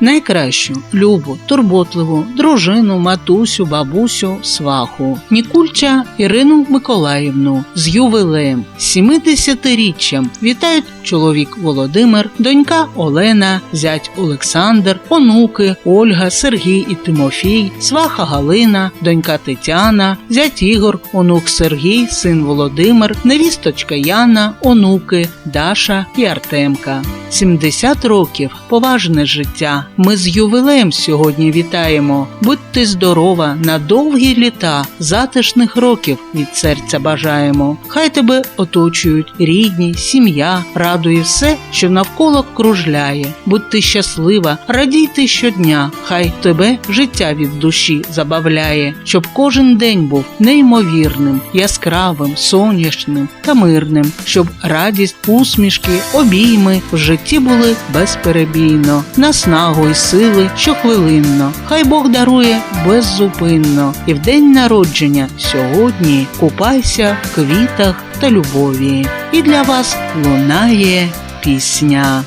найкращу, любу, турботливу, дружину, матусю, бабусю, сваху, Нікульча Ірину Миколаївну з ювілеєм, 70-річчям вітають чоловік Володимир, донька Олена, зять Олександр, онуки Ольга, Сергій і Тимофій, сваха Галина, донька Тетяна, зять Ігор, онук Сергій, син Володимир, невісточка Яна, онуки Даша і Артемка. 70 років поважне життя. Ми з ювілеєм сьогодні вітаємо. Будьте здорова на довгі літа, затишних років від серця бажаємо. Хай тебе оточують рідні, сім'я, радує все, що навколо кружляє. Будь ти щаслива, радійте щодня, хай тебе життя від душі забавляє, щоб кожен день був неймовірним, яскравим, сонячним та мирним, щоб радість, усмішки, обійми в житті були безперебійно, наснагу й сили щохвилинно. Хай Бог дарує беззупинно, і в день народження сьогодні купайся в квітах та любові. І для вас лунає пісня.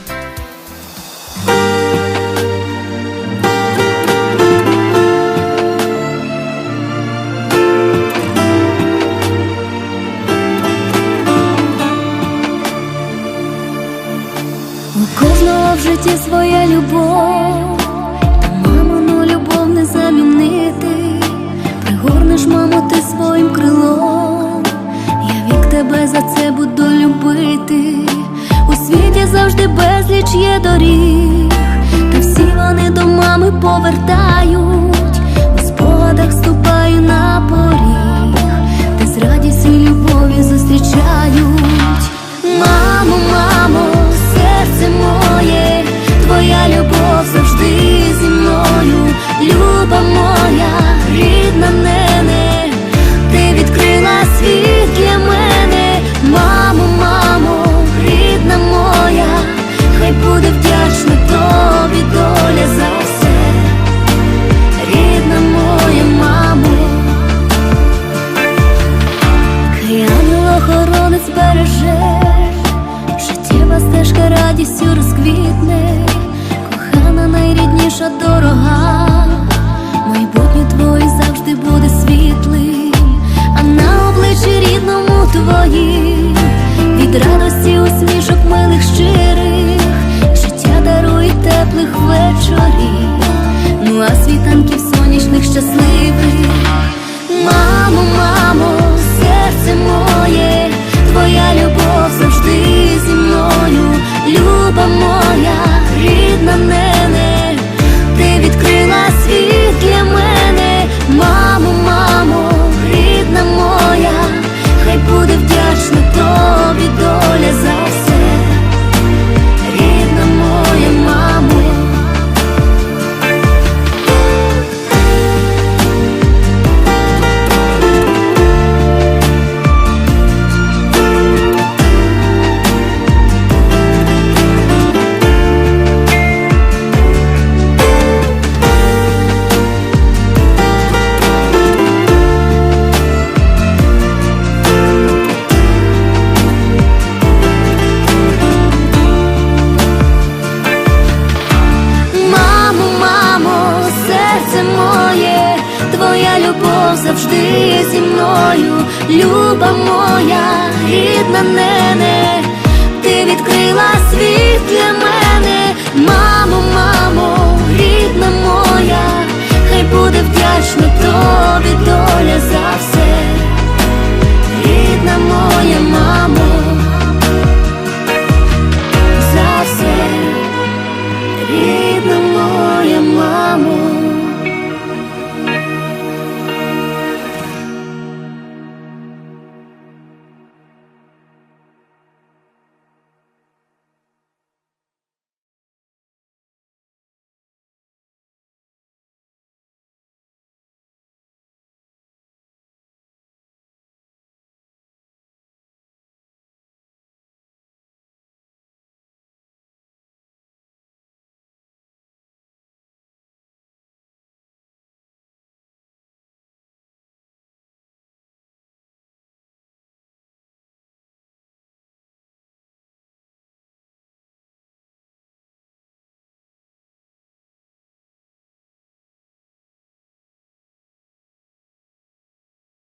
Житті своя любов, та мамину любов не замінити. Пригорнеш, мамо, ти своїм крилом. Я вік тебе за це буду любити. У світі завжди безліч є доріг, завжди зі мною, люба моя, рідна нене, ти відкрила світ для мене.